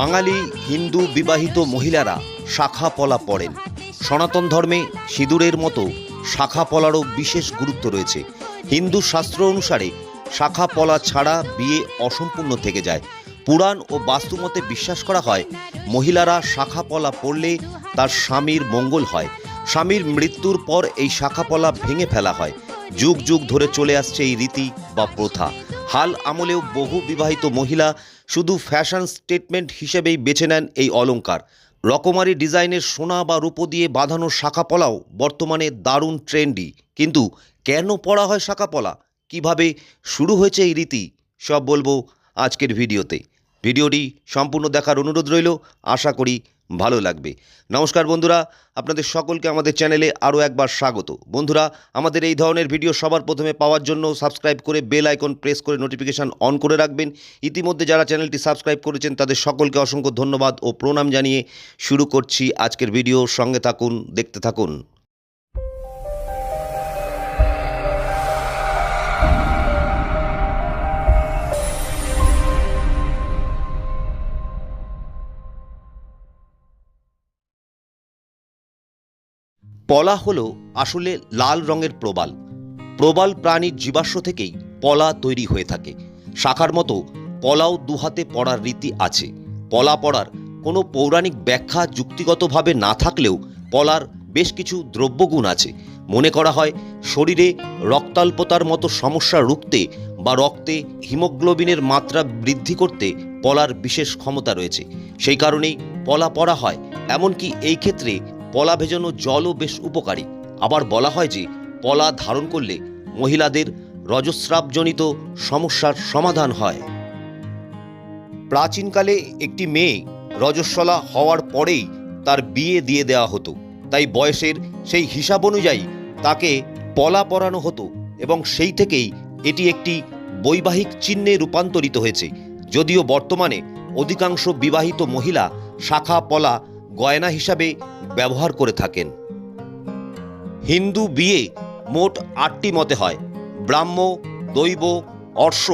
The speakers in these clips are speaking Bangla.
বাঙালি, হিন্দু বিবাহিত মহিলারা শাখা পলা পড়েন। সনাতন ধর্মে সিঁদুরের মতো শাখা পলারও বিশেষ গুরুত্ব রয়েছে। হিন্দু শাস্ত্র অনুসারে শাখা পলা ছাড়া বিয়ে অসম্পূর্ণ থেকে যায়। পুরাণ ও বাস্তুমতে বিশ্বাস করা হয়, মহিলারা শাখা পলা পড়লে তার স্বামীর মঙ্গল হয়। স্বামীর মৃত্যুর পর এই শাখা পলা ভেঙে ফেলা হয়। যুগ যুগ ধরে চলে আসছে এই রীতি বা প্রথা। হাল আমলেও বহু বিবাহিত মহিলা শুধু ফ্যাশন স্টেটমেন্ট হিসেবেই বেছে নেন এই অলংকার। রকমারি ডিজাইনের সোনা বা রূপো দিয়ে বাঁধানো শাখা পলাও বর্তমানে দারুণ ট্রেন্ডি। কিন্তু কেন পড়া হয় শাখা পলা কীভাবে শুরু হয়েছে এই রীতি? সব বলব আজকের ভিডিওতে। ভিডিওটি সম্পূর্ণ দেখার অনুরোধ রইল। আশা করি ভালো লাগবে। নমস্কার বন্ধুরা, আপনাদের সকলকে আমাদের চ্যানেলে আরও একবার স্বাগত। বন্ধুরা, আমাদের এই ধরনের ভিডিও সবার প্রথমে পাওয়ার জন্য সাবস্ক্রাইব করে বেল আইকন প্রেস করে নোটিফিকেশান অন করে রাখবেন। ইতিমধ্যে যারা চ্যানেলটি সাবস্ক্রাইব করেছেন, তাদের সকলকে অসংখ্য ধন্যবাদ ও প্রণাম জানিয়ে শুরু করছি আজকের ভিডিও। সঙ্গে থাকুন, দেখতে থাকুন। পলা হলো আসলে লাল রঙের প্রবাল। প্রবাল প্রাণীর জীবাশ্ম থেকেই পলা তৈরি হয়ে থাকে। শাখার মতো পলাও দুহাতে পড়ার রীতি আছে। পলা পড়ার কোনো পৌরাণিক ব্যাখ্যা যুক্তিগতভাবে না থাকলেও পলার বেশ কিছু দ্রব্যগুণ আছে। মনে করা হয়, শরীরে রক্তাল্পতার মতো সমস্যা রুখতে বা রক্তে হিমোগ্লোবিনের মাত্রা বৃদ্ধি করতে পলার বিশেষ ক্ষমতা রয়েছে। সেই কারণেই পলা পড়া হয়। এমনকি এই ক্ষেত্রে পলা ভেজানো জলও বেশ উপকারী। আবার বলা হয় যে, পলা ধারণ করলে মহিলাদের রজস্রাবজনিত সমস্যার সমাধান হয়। প্রাচীনকালে একটি মেয়ে রজস্বলা হওয়ার পরেই তার বিয়ে দিয়ে দেওয়া হতো। তাই বয়সের সেই হিসাব অনুযায়ী তাকে পলা পরানো হতো এবং সেই থেকেই এটি একটি বৈবাহিক চিহ্নে রূপান্তরিত হয়েছে। যদিও বর্তমানে অধিকাংশ বিবাহিত মহিলা শাখা পলা গয়না হিসাবে ব্যবহার করে থাকেন। হিন্দু বিয়ে মোট আটটি মতে হয়। ব্রাহ্ম, দৈব, অর্শ,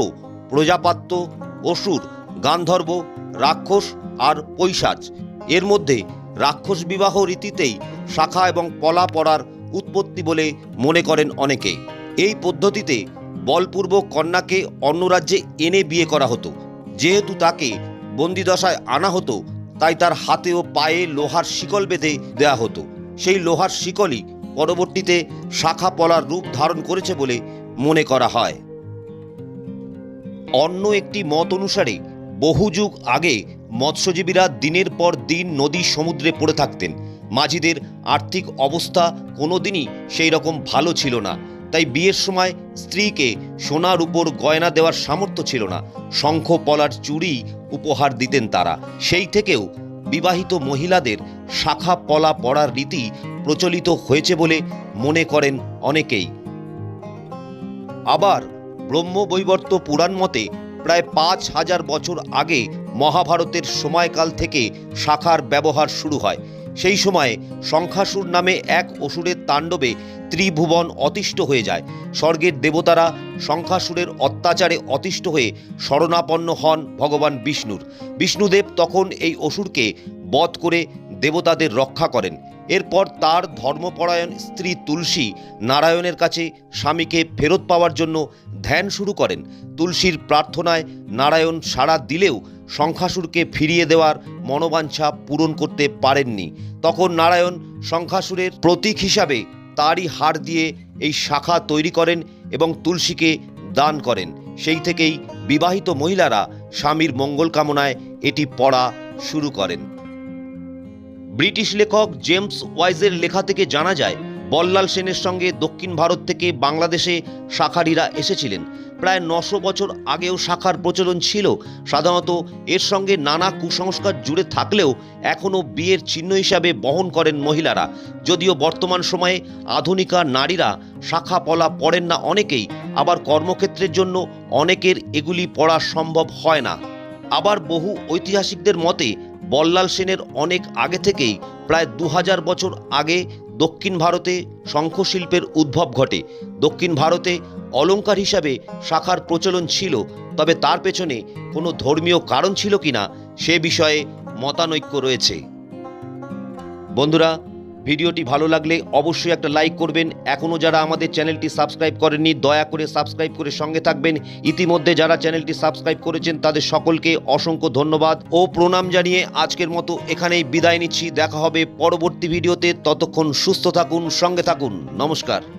প্রজাপাত্য, অসুর, গান্ধর্ব, রাক্ষস আর পৈশাচ। এর মধ্যে রাক্ষস বিবাহ রীতিতেই শাখা এবং পলা পড়ার উৎপত্তি বলে মনে করেন অনেকে। এই পদ্ধতিতে বলপূর্বক কন্যাকে অন্য রাজ্যে এনে বিয়ে করা হতো। যেহেতু তাকে বন্দিদশায় আনা হতো তাই তার হাতে ও পায়ে লোহার শিকল বেঁধে দেয়া হতো। সেই লোহার শিকলই পরবর্তীতে শাখা পলার রূপ ধারণ করেছে বলে মনে করা হয়। অন্য একটি মত অনুসারে, বহু যুগ আগে মৎস্যজীবীরা দিনের পর দিন নদী সমুদ্রে পড়ে থাকতেন। মাঝিদের আর্থিক অবস্থা কোনোদিনই সেই রকম ভালো ছিল না। তাই বিয়ের সময় স্ত্রীকে সোনার উপর গয়না দেওয়ার সামর্থ্য ছিল না। শঙ্খ, পলার চুড়ি উপহার দিতেন তারা। সেই থেকেও বিবাহিত মহিলাদের শাখা পলা পড়ার রীতি প্রচলিত হয়েছে বলে মনে করেন অনেকেই। আবার ব্রহ্মবৈবর্ত পুরাণ মতে প্রায় পাঁচ হাজার বছর আগে মহাভারতের সময়কাল থেকে শাখার ব্যবহার শুরু হয়। সেই সময়ে শঙ্খাসুর নামে এক অসুরের তাণ্ডবে ত্রিভুবন অতিষ্ঠ হয়ে যায়। স্বর্গের দেবতারা শঙ্খাসুরের অত্যাচারে অতিষ্ঠ হয়ে শরণাপন্ন হন ভগবান বিষ্ণুর। বিষ্ণুদেব তখন এই অসুরকে বধ করে দেবতাদের রক্ষা করেন। এরপর তার ধর্মপরায়ণ স্ত্রী তুলসী নারায়ণের কাছে স্বামীকে ফেরত পাওয়ার জন্য ধ্যান শুরু করেন। তুলসীর প্রার্থনায় নারায়ণ সাড়া দিলেও শঙ্খাসুরকে ফিরিয়ে দেওয়ার মনোবাঞ্ছা পূরণ করতে পারেননি। তখন নারায়ণ শঙ্খাসুরের প্রতীক হিসাবে তারই হাড় দিয়ে এই শাখা তৈরি করেন এবং তুলসীকে দান করেন। সেই থেকেই বিবাহিত মহিলারা স্বামীর মঙ্গল কামনায় এটি পড়া শুরু করেন। ব্রিটিশ লেখক জেমস ওয়াইজের লেখা থেকে জানা যায়, বল্লাল সেনের সঙ্গে দক্ষিণ ভারত থেকে বাংলাদেশে শাখারিরা এসেছিলেন। প্রায় নশো বছর আগেও শাখার প্রচলন ছিল। সাধারণত এর সঙ্গে নানা কুসংস্কার জুড়ে থাকলেও এখনও বিয়ের চিহ্ন হিসাবে বহন করেন মহিলারা। যদিও বর্তমান সময়ে আধুনিকা নারীরা শাখা পলা পড়েন না অনেকেই, আবার কর্মক্ষেত্রের জন্য অনেকের এগুলি পড়া সম্ভব হয় না। আবার বহু ঐতিহাসিকদের মতে, বল্লাল সেনের অনেক আগে থেকেই, প্রায় দু হাজার বছর আগে দক্ষিণ ভারতে শঙ্খশিল্পের উদ্ভব ঘটে। দক্ষিণ ভারতে অলঙ্কার হিসাবে শাখার প্রচলন ছিল, তবে তার পেছনে কোনো ধর্মীয় কারণ ছিল কিনা সে বিষয়ে মতানৈক্য রয়েছে। বন্ধুরা ভিডিওটি ভালো লাগলে অবশ্যই একটা লাইক করবেন। এখনও যারা আমাদের চ্যানেলটি সাবস্ক্রাইব করেননি, দয়া করে সাবস্ক্রাইব করে সঙ্গে থাকবেন। ইতিমধ্যে যারা চ্যানেলটি সাবস্ক্রাইব করেছেন, তাদের সকলকে অসংখ্য ধন্যবাদ ও প্রণাম জানিয়ে আজকের মতো এখানেই বিদায় নিচ্ছি। দেখা হবে পরবর্তী ভিডিওতে। ততক্ষণ সুস্থ থাকুন, সঙ্গে থাকুন। নমস্কার।